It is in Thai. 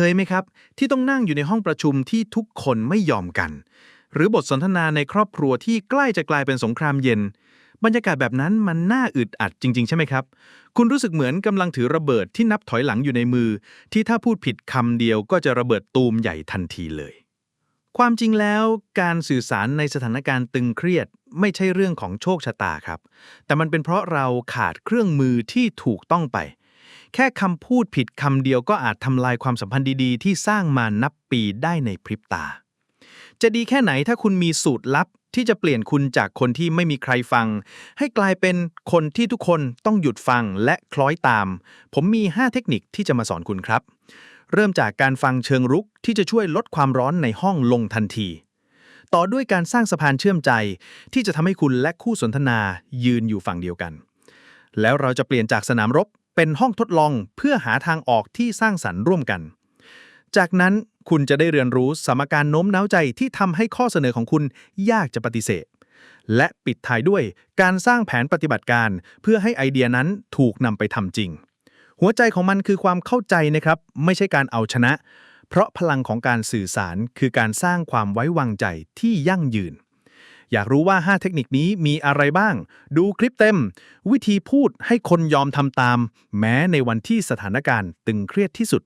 เคยไหมครับ ที่ต้องนั่งอยู่ในห้องประชุมที่ทุกคนไม่ยอมกัน หรือบทสนทนาในครอบครัวที่ใกล้จะกลายเป็นสงครามเย็น บรรยากาศแบบนั้นมันน่าอึดอัดจริง ๆ ใช่ไหมครับ คุณรู้สึกเหมือนกำลังถือระเบิดที่นับถอยหลังอยู่ในมือ ที่ถ้าพูดผิดคำเดียวก็จะระเบิดตูมใหญ่ทันทีเลย ความจริงแล้วการสื่อสารในสถานการณ์ตึงเครียดไม่ใช่เรื่องของโชคชะตาครับ แต่มันเป็นเพราะเราขาดเครื่องมือที่ถูกต้องไป แค่คำพูดผิดคำเดียวก็อาจทำลายความสัมพันธ์ดีๆ ที่สร้างมานับปีได้ในพริบตา จะดีแค่ไหนถ้าคุณมีสูตรลับที่จะเปลี่ยนคุณจากคนที่ไม่มีใครฟัง ให้กลายเป็นคนที่ทุกคนต้องหยุดฟังและคล้อยตาม ผมมี 5 เทคนิคที่จะมาสอนคุณครับ เริ่มจากการฟังเชิงรุกที่จะช่วยลดความร้อนในห้องลงทันที ต่อด้วยการสร้างสะพานเชื่อมใจ ที่จะทำให้คุณและคู่สนทนายืนอยู่ฝั่งเดียวกัน แล้วเราจะเปลี่ยนจากสนามรบ เป็นห้องทดลองเพื่อหาทางออกที่สร้างสรรค์ร่วมกัน จากนั้นคุณจะได้เรียนรู้สมการโน้มน้าวใจที่ทำให้ข้อเสนอของคุณยากจะปฏิเสธ และปิดท้ายด้วยการสร้างแผนปฏิบัติการ เพื่อให้ไอเดียนั้นถูกนำไปทำจริง หัวใจของมันคือความเข้าใจนะครับ ไม่ใช่การเอาชนะ เพราะพลังของการสื่อสารคือการสร้างความไว้วางใจที่ยั่งยืน อยากรู้ว่า 5 เทคนิคนี้มีอะไรบ้าง ดูคลิปเต็ม วิธีพูดให้คนยอมทำตาม แม้ในวันที่สถานการณ์ตึงเครียดที่สุด